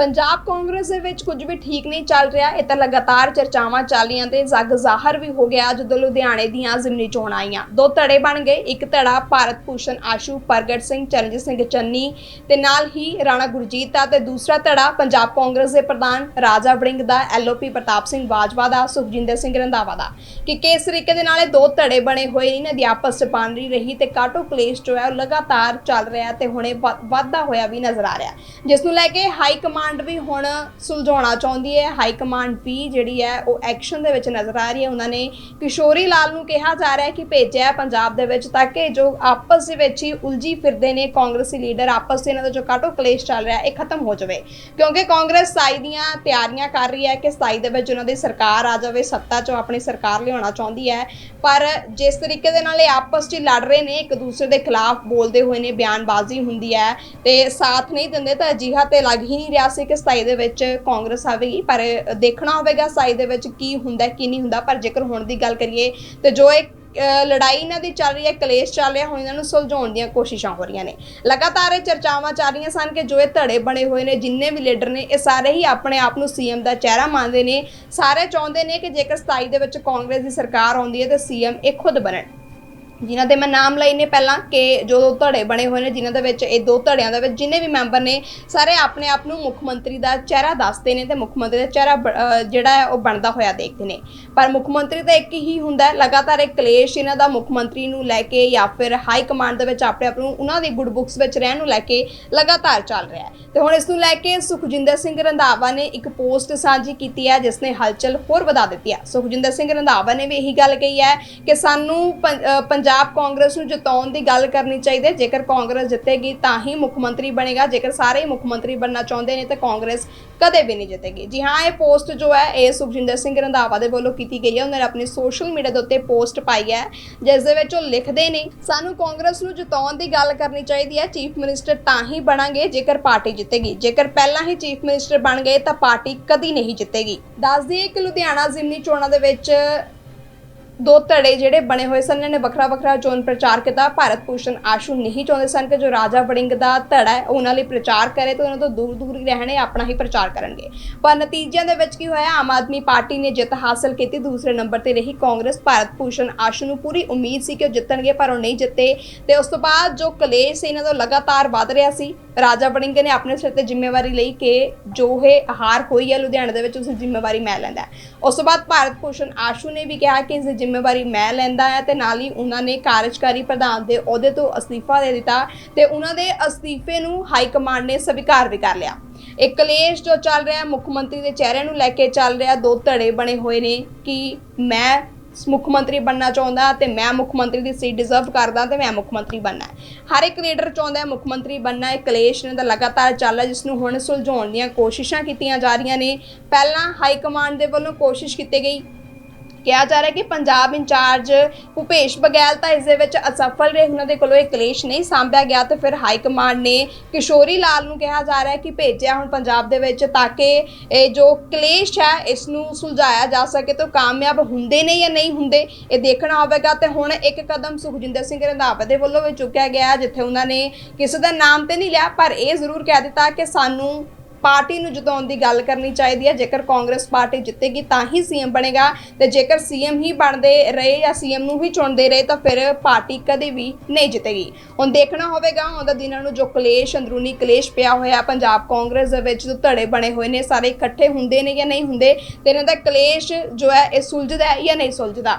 ਪੰਜਾਬ ਕਾਂਗਰਸ ਦੇ ਵਿੱਚ ਕੁਝ ਵੀ ਠੀਕ ਨਹੀਂ ਚੱਲ ਰਿਹਾ, ਇਹ ਤਾਂ ਲਗਾਤਾਰ ਚਰਚਾਵਾਂ ਚੱਲ ਰਹੀਆਂ ਤੇ ਜਗ ਜ਼ਾਹਰ ਵੀ ਹੋ ਗਿਆ ਜਦੋਂ ਲੁਧਿਆਣੇ ਦੀਆਂ ਜ਼ਿਮਨੀ ਚੋਣਾਂ ਆਈਆਂ। ਦੋ ਧੜੇ ਬਣ ਗਏ, ਇੱਕ ਧੜਾ ਭਾਰਤ ਭੂਸ਼ਣ ਆਸ਼ੂ, ਪ੍ਰਗਟ ਸਿੰਘ, ਚਰਨਜੀਤ ਸਿੰਘ ਚੰਨੀ ਤੇ ਨਾਲ ਹੀ ਰਾਣਾ ਗੁਰਜੀਤ ਦਾ ਤੇ ਦੂਸਰਾ ਧੜਾ ਪੰਜਾਬ ਕਾਂਗਰਸ ਦੇ ਪ੍ਰਧਾਨ ਰਾਜਾ ਵੜਿੰਗ ਦਾ ਐਲਓਪੀ ਪ੍ਰਤਾਪ ਸਿੰਘ ਬਾਜਵਾ ਦਾ, ਸੁਖਜਿੰਦਰ ਸਿੰਘ ਰੰਧਾਵਾ ਦਾ। ਕਿ ਕਿਸ ਤਰੀਕੇ ਦੇ ਨਾਲ ਇਹ ਦੋ ਧੜੇ ਬਣੇ ਹੋਏ ਨੇ ਇਹਨਾਂ ਦੀ ਆਪਸ ਚ ਬਣ ਰਹੀ ਰਹੀ ਤੇ ਕਾਟੋ ਕਲੇਸ਼ ਜੋ ਹੈ ਉਹ ਲਗਾਤਾਰ ਚੱਲ ਰਿਹਾ ਤੇ ਹੁਣੇ ਵ- ਵੱਧਦਾ ਹੋਇਆ ਵੀ ਨਜ਼ਰ ਆ ਰਿਹਾ। ਜਿਸ ਨੂੰ ਲੈ ਕੇ ਹਾਈ ਕਮਾਂਡ ਵੀ ਹੁਣ ਸੁਲਝਾਉਣਾ ਚਾਹੁੰਦੀ ਹੈ ਹਾਈ ਕਮਾਂਡ ਵੀ ਜਿਹੜੀ ਹੈ ਉਹ ਐਕਸ਼ਨ ਦੇ ਵਿੱਚ ਨਜ਼ਰ ਆ ਰਹੀ ਹੈ। ਉਹਨਾਂ ਨੇ ਕਿਸ਼ੋਰੀ ਲਾਲ ਨੂੰ ਕਿਹਾ ਜਾ ਰਿਹਾ ਹੈ ਕਿ ਭੇਜਿਆ ਪੰਜਾਬ ਦੇ ਵਿੱਚ ਤਾਂ ਕਿ ਜੋ ਆਪਸ ਦੇ ਵਿੱਚ ਹੀ ਉਲਝੀ ਫਿਰਦੇ ਨੇ ਕਾਂਗਰਸੀ ਲੀਡਰ, ਆਪਸ ਦੇ ਇਹਨਾਂ ਦਾ ਜੋ ਕਾਟੋ ਕਲੇਸ਼ ਚੱਲ ਰਿਹਾ ਇਹ ਖਤਮ ਹੋ ਜਾਵੇ। ਕਿਉਂਕਿ ਕਾਂਗਰਸ ਸਾਈ ਦੀਆਂ ਤਿਆਰੀਆਂ ਕਰ ਰਹੀ ਹੈ ਕਿ ਸਾਈ ਦੇ ਵਿੱਚ ਉਹਨਾਂ ਦੀ ਸਰਕਾਰ ਆ ਜਾਵੇ, ਸੱਤਾ 'ਚੋਂ ਆਪਣੀ ਸਰਕਾਰ ਲਿਆਉਣਾ ਚਾਹੁੰਦੀ ਹੈ। ਪਰ ਜਿਸ ਤਰੀਕੇ ਦੇ ਨਾਲ ਇਹ ਆਪਸ 'ਚ ਲੜ ਰਹੇ ਨੇ, ਇੱਕ ਦੂਸਰੇ ਦੇ ਖਿਲਾਫ ਬੋਲਦੇ ਹੋਏ ਨੇ, ਬਿਆਨਬਾਜ਼ੀ ਹੁੰਦੀ ਹੈ ਤੇ ਸਾਥ ਨਹੀਂ ਦਿੰਦੇ ਤਾਂ ਅਜਿਹਾ ਤੇ ਲੱਗ ਹੀ ਨਹੀਂ ਰਿਹਾ ਸੀ ਕਿ ਸਤਾਈ ਦੇ ਵਿੱਚ ਕਾਂਗਰਸ ਆਵੇਗੀ, ਪਰ ਦੇਖਣਾ ਹੋਵੇਗਾ ਸਤਾਈ ਦੇ ਵਿੱਚ ਕੀ ਹੁੰਦਾ, ਕੀ ਨਹੀਂ ਹੁੰਦਾ, ਪਰ ਜੇਕਰ ਹੁਣ ਦੀ ਗੱਲ ਕਰੀਏ ਤੇ ਜੋ ਇੱਕ ਲੜਾਈ ਇਹਨਾਂ ਦੀ ਚੱਲ ਰਹੀ ਹੈ, ਕਲੇਸ਼ ਚੱਲ ਰਿਹਾ, ਹੁਣ ਇਹਨਾਂ ਨੂੰ ਸੁਲਝਾਉਣ ਦੀਆਂ ਕੋਸ਼ਿਸ਼ਾਂ ਹੋ ਰਹੀਆਂ ਨੇ। ਲਗਾਤਾਰ ਇਹ ਚਰਚਾਵਾਂ ਚੱਲ ਰਹੀਆਂ ਸਨ ਕਿ ਜੋ ਇਹ ਧੜੇ ਬਣੇ ਹੋਏ ਨੇ, ਜਿੰਨੇ ਵੀ ਲੀਡਰ ਨੇ, ਇਹ ਸਾਰੇ ਹੀ ਆਪਣੇ ਆਪ ਨੂੰ ਸੀਐਮ ਦਾ ਚਿਹਰਾ ਮੰਨਦੇ ਨੇ। ਸਾਰੇ ਚਾਹੁੰਦੇ ਨੇ ਕਿ ਜੇਕਰ 27 ਦੇ ਵਿੱਚ ਕਾਂਗਰਸ ਦੀ ਸਰਕਾਰ ਆਉਂਦੀ ਹੈ, ਤਾਂ ਸੀਐਮ ਇਹ ਖੁਦ ਬਣਨ। ਜਿਨ੍ਹਾਂ ਦੇ ਮੈਂ ਨਾਮ ਲਈ ਨੇ ਪਹਿਲਾਂ ਕਿ ਜੋ ਦੋ ਧੜੇ ਬਣੇ ਹੋਏ ਨੇ, ਜਿਨ੍ਹਾਂ ਦੇ ਵਿੱਚ ਇਹ ਦੋ ਧੜਿਆਂ ਦੇ ਵਿੱਚ ਜਿੰਨੇ ਵੀ ਮੈਂਬਰ ਨੇ, ਸਾਰੇ ਆਪਣੇ ਆਪ ਨੂੰ ਮੁੱਖ ਮੰਤਰੀ ਦਾ ਚਿਹਰਾ ਦੱਸਦੇ ਨੇ ਤੇ ਮੁੱਖ ਮੰਤਰੀ ਦਾ ਚਿਹਰਾ ਬ- ਜਿਹੜਾ ਹੈ ਉਹ ਬਣਦਾ ਹੋਇਆ ਦੇਖਦੇ ਨੇ। ਪਰ ਮੁੱਖ ਮੰਤਰੀ ਤਾਂ ਇੱਕ ਹੀ ਹੁੰਦਾ ਹੈ, ਲਗਾਤਾਰ ਇੱਕ ਕਲੇਸ਼ ਇਹਨਾਂ ਦਾ ਮੁੱਖ ਮੰਤਰੀ ਨੂੰ ਲੈ ਕੇ ਜਾਂ ਫਿਰ ਹਾਈ ਕਮਾਂਡ ਦੇ ਵਿੱਚ ਆਪਣੇ ਆਪ ਨੂੰ ਉਹਨਾਂ ਦੀ ਗੁੱਡ ਬੁੱਕਸ ਵਿੱਚ ਰਹਿਣ ਨੂੰ ਲੈ ਕੇ ਲਗਾਤਾਰ ਚੱਲ ਰਿਹਾ ਹੈ। ਤੇ ਹੁਣ ਇਸ ਨੂੰ ਲੈ ਕੇ ਸੁਖਜਿੰਦਰ ਸਿੰਘ ਰੰਧਾਵਾ ਨੇ ਇੱਕ ਪੋਸਟ ਸਾਂਝੀ ਕੀਤੀ ਹੈ, ਜਿਸ ਨੇ ਹਲਚਲ ਹੋਰ ਵਧਾ ਦਿੱਤੀ ਹੈ। ਸੁਖਜਿੰਦਰ ਸਿੰਘ ਰੰਧਾਵਾ ਨੇ ਵੀ ਇਹੀ ਗੱਲ ਕਹੀ ਹੈ ਕਿ ਸਾਨੂੰ ਪੰ- ਅਹ ਪੰਜਾਬ ਕਾਂਗਰਸ ਨੂੰ ਜਿਤਾਉਣ ਦੀ ਗੱਲ ਕਰਨੀ ਚਾਹੀਦੀ ਹੈ। ਜੇਕਰ ਕਾਂਗਰਸ ਜਿੱਤੇਗੀ ਤਾਂ ਹੀ ਮੁੱਖ ਮੰਤਰੀ ਬਣੇਗਾ। ਜੇਕਰ ਸਾਰੇ ਹੀ ਮੁੱਖ ਮੰਤਰੀ ਬਣਨਾ ਚਾਹੁੰਦੇ ਨੇ ਤਾਂ ਕਾਂਗਰਸ ਕਦੇ ਵੀ ਨਹੀਂ ਜਿੱਤੇਗੀ। ਜੀ ਹਾਂ, ਇਹ ਪੋਸਟ ਜੋ ਹੈ, ਇਹ ਸੁਖਜਿੰਦਰ ਸਿੰਘ ਰੰਧਾਵਾ ਦੇ ਵੱਲੋਂ ਕੀਤੀ ਗਈ ਹੈ। ਉਹਨਾਂ ਨੇ ਆਪਣੀ ਸੋਸ਼ਲ ਮੀਡੀਆ ਦੇ ਉੱਤੇ ਪੋਸਟ ਪਾਈ ਹੈ, ਜਿਸ ਦੇ ਵਿੱਚ ਉਹ ਲਿਖਦੇ ਨੇ, ਸਾਨੂੰ ਕਾਂਗਰਸ ਨੂੰ ਜਿਤਾਉਣ ਦੀ ਗੱਲ ਕਰਨੀ ਚਾਹੀਦੀ ਹੈ। ਚੀਫ ਮਿਨਿਸਟਰ ਤਾਂ ਹੀ ਬਣਾਂਗੇ ਜੇਕਰ ਪਾਰਟੀ ਜਿੱਤੇਗੀ। ਜੇਕਰ ਪਹਿਲਾਂ ਹੀ ਚੀਫ ਮਿਨਿਸਟਰ ਬਣ ਗਏ ਤਾਂ ਪਾਰਟੀ ਕਦੀ ਨਹੀਂ ਜਿੱਤੇਗੀ। ਦੱਸ ਦਈਏ ਕਿ ਲੁਧਿਆਣਾ ਜ਼ਿਮਨੀ ਚੋਣਾਂ ਦੇ ਵਿੱਚ ਦੋ ਧੜੇ ਜਿਹੜੇ ਬਣੇ ਹੋਏ ਸਨ, ਇਹਨਾਂ ਨੇ ਵੱਖਰਾ ਵੱਖਰਾ ਚੋਣ ਪ੍ਰਚਾਰ ਕੀਤਾ। ਭਾਰਤ ਭੂਸ਼ਣ ਆਸ਼ੂ ਨਹੀਂ ਚਾਹੁੰਦੇ ਸਨ ਕਿ ਜੋ ਰਾਜਾ ਵੜਿੰਗ ਦਾ ਧੜਾ ਹੈ, ਉਹਨਾਂ ਲਈ ਪ੍ਰਚਾਰ ਕਰੇ ਤੇ ਉਹਨਾਂ ਤੋਂ ਦੂਰ ਦੂਰ ਹੀ ਰਹਿਣੇ ਆਪਣਾ ਹੀ ਪ੍ਰਚਾਰ ਕਰਨਗੇ। ਪਰ ਨਤੀਜਿਆਂ ਦੇ ਵਿੱਚ ਕੀ ਹੋਇਆ? ਆਮ ਆਦਮੀ ਪਾਰਟੀ ਨੇ ਜਿੱਤ ਹਾਸਲ ਕੀਤੀ। ਦੂਸਰੇ ਨੰਬਰ ਤੇ ਰਹੀ ਕਾਂਗਰਸ। ਭਾਰਤ ਭੂਸ਼ਣ ਆਸ਼ੂ ਨੂੰ ਪੂਰੀ ਉਮੀਦ ਸੀ ਕਿ ਉਹ ਜਿੱਤਣਗੇ, ਪਰ ਉਹ ਨਹੀਂ ਜਿੱਤੇ। ਤੇ ਉਸ ਤੋਂ ਬਾਅਦ ਜੋ ਕਲੇਸ਼ ਸੀ, ਇਹਨਾਂ ਦਾ ਲਗਾਤਾਰ ਵੱਧ ਰਿਹਾ ਸੀ। ਰਾਜਾ ਵੜਿੰਗ ਨੇ ਆਪਣੇ ਸਿਰ ਤੇ ਜ਼ਿੰਮੇਵਾਰੀ ਲਈ ਕਿ ਜੋ ਇਹ ਹਾਰ ਹੋਈ ਹੈ ਲੁਧਿਆਣਾ ਦੇ ਵਿੱਚ ਉਸ ਦੀ ਜ਼ਿੰਮੇਵਾਰੀ ਮੈਂ ਲੈਂਦਾ ਉਸ ਤੋਂ ਬਾਅਦ ਭਾਰਤ ਭੂਸ਼ਣ ਆਸ਼ੂ ਨੇ ਵੀ ਕਿਹਾ ਕਿ ਇਸ ਦੀ ਜ਼ਿੰਮੇਵਾਰੀ ਮੈਂ ਲੈਂਦਾ ਹੈ ਤੇ ਨਾਲ ਹੀ ਉਹਨਾਂ ਨੇ ਕਾਰਜਕਾਰੀ ਪ੍ਰਧਾਨ ਦੇ ਅਹੁਦੇ ਤੋਂ ਅਸਤੀਫਾ ਦੇ ਦਿੱਤਾ ਤੇ ਉਹਨਾਂ ਦੇ ਅਸਤੀਫੇ ਨੂੰ ਹਾਈ ਕਮਾਂਡ ਨੇ ਸਵੀਕਾਰ ਵੀ ਕਰ ਲਿਆ। ਇਹ ਕਲੇਸ਼ ਜੋ ਚੱਲ ਰਿਹਾ ਮੁੱਖ ਮੰਤਰੀ ਦੇ ਚਿਹਰੇ ਨੂੰ ਲੈ ਕੇ ਚੱਲ ਰਿਹਾ, ਦੋ ਧੜੇ ਬਣੇ ਹੋਏ ਨੇ ਕਿ ਮੈਂ ਮੁੱਖ ਮੰਤਰੀ ਬਣਨਾ ਚਾਹੁੰਦਾ ਤੇ ਮੈਂ ਮੁੱਖ ਮੰਤਰੀ ਦੀ ਸੀਟ ਡਿਜ਼ਰਵ ਕਰਦਾ ਤੇ ਮੈਂ ਮੁੱਖ ਮੰਤਰੀ ਬਣਨਾ ਹਰ ਇੱਕ ਲੀਡਰ ਚਾਹੁੰਦਾ ਮੁੱਖ ਮੰਤਰੀ ਬਣਨਾ ਹੈ। ਕਲੇਸ਼ ਇਹਨਾਂ ਦਾ ਲਗਾਤਾਰ ਚੱਲ ਰਿਹਾ, ਜਿਸ ਨੂੰ ਹੁਣ ਸੁਲਝਾਉਣ ਦੀਆਂ ਕੋਸ਼ਿਸ਼ਾਂ ਕੀਤੀਆਂ ਜਾ ਰਹੀਆਂ ਨੇ। ਪਹਿਲਾਂ ਹਾਈ ਕਮਾਂਡ ਦੇ ਵੱਲੋਂ ਕੋਸ਼ਿਸ਼ ਕੀਤੀ ਗਈ ਕਿਹਾ ਜਾ ਰਿਹਾ ਕਿ ਪੰਜਾਬ ਇੰਚਾਰਜ ਭੁਪੇਸ਼ ਬਗੈਲ ਤਾਂ ਇਸ ਦੇ ਵਿੱਚ ਅਸਫਲ ਰਹੇ। ਉਹਨਾਂ ਦੇ ਕੋਲੋਂ ਇਹ ਕਲੇਸ਼ ਨਹੀਂ ਸਾਂਭਿਆ ਗਿਆ ਤੇ ਫਿਰ ਹਾਈ ਕਮਾਂਡ ਨੇ ਕਿਸ਼ੋਰੀ ਲਾਲ ਨੂੰ ਕਿਹਾ ਜਾ ਰਿਹਾ ਕਿ ਭੇਜਿਆ ਹੁਣ ਪੰਜਾਬ ਦੇ ਵਿੱਚ ਤਾਂ ਕਿ ਇਹ ਜੋ ਕਲੇਸ਼ ਹੈ, ਇਸ ਨੂੰ ਸੁਲਝਾਇਆ ਜਾ ਸਕੇ ਤੇ ਕਾਮਯਾਬ ਹੁੰਦੇ ਨੇ ਜਾਂ ਨਹੀਂ ਹੁੰਦੇ, ਇਹ ਦੇਖਣਾ ਹੋਵੇਗਾ। ਤੇ ਹੁਣ ਇੱਕ ਕਦਮ ਸੁਖਜਿੰਦਰ ਸਿੰਘ ਰੰਧਾਵਾ ਦੇ ਵੱਲੋਂ ਵੀ ਚੁੱਕਿਆ ਗਿਆ ਜਿੱਥੇ ਉਹਨਾਂ ਨੇ ਕਿਸੇ ਦਾ ਨਾਮ ਤੇ ਨਹੀਂ ਲਿਆ, ਪਰ ਇਹ ਜ਼ਰੂਰ ਕਹਿ ਦਿੱਤਾ ਕਿ ਸਾਨੂੰ ਪਾਰਟੀ ਨੂੰ ਜਿਤਾਉਣ ਦੀ ਗੱਲ ਕਰਨੀ ਚਾਹੀਦੀ ਹੈ। ਜੇਕਰ ਕਾਂਗਰਸ ਪਾਰਟੀ ਜਿੱਤੇਗੀ ਤਾਂ ਹੀ ਸੀਐਮ ਬਣੇਗਾ ਤੇ ਜੇਕਰ ਸੀਐਮ ਹੀ ਬਣਦੇ ਰਹੇ ਜਾਂ ਸੀਐਮ ਨੂੰ ਹੀ ਚੁਣਦੇ ਰਹੇ ਤਾਂ ਫਿਰ ਪਾਰਟੀ ਕਦੇ ਵੀ ਨਹੀਂ ਜਿੱਤੇਗੀ। ਹੁਣ ਦੇਖਣਾ ਹੋਵੇਗਾ ਆਉਂਦਾ ਦਿਨਾਂ ਨੂੰ ਜੋ ਕਲੇਸ਼, ਅੰਦਰੂਨੀ ਕਲੇਸ਼ ਪਿਆ ਹੋਇਆ ਪੰਜਾਬ ਕਾਂਗਰਸ ਦੇ ਵਿੱਚ ਜੋ ਧੜੇ ਬਣੇ ਹੋਏ ਨੇ, ਸਾਰੇ ਇਕੱਠੇ ਹੁੰਦੇ ਨੇ ਜਾਂ ਨਹੀਂ ਹੁੰਦੇ, ਤੇ ਇਹਨਾਂ ਦਾ ਕਲੇਸ਼ ਜੋ ਹੈ, ਇਹ ਸੁਲਝਦਾ ਹੈ ਜਾਂ ਨਹੀਂ ਸੁਲਝਦਾ?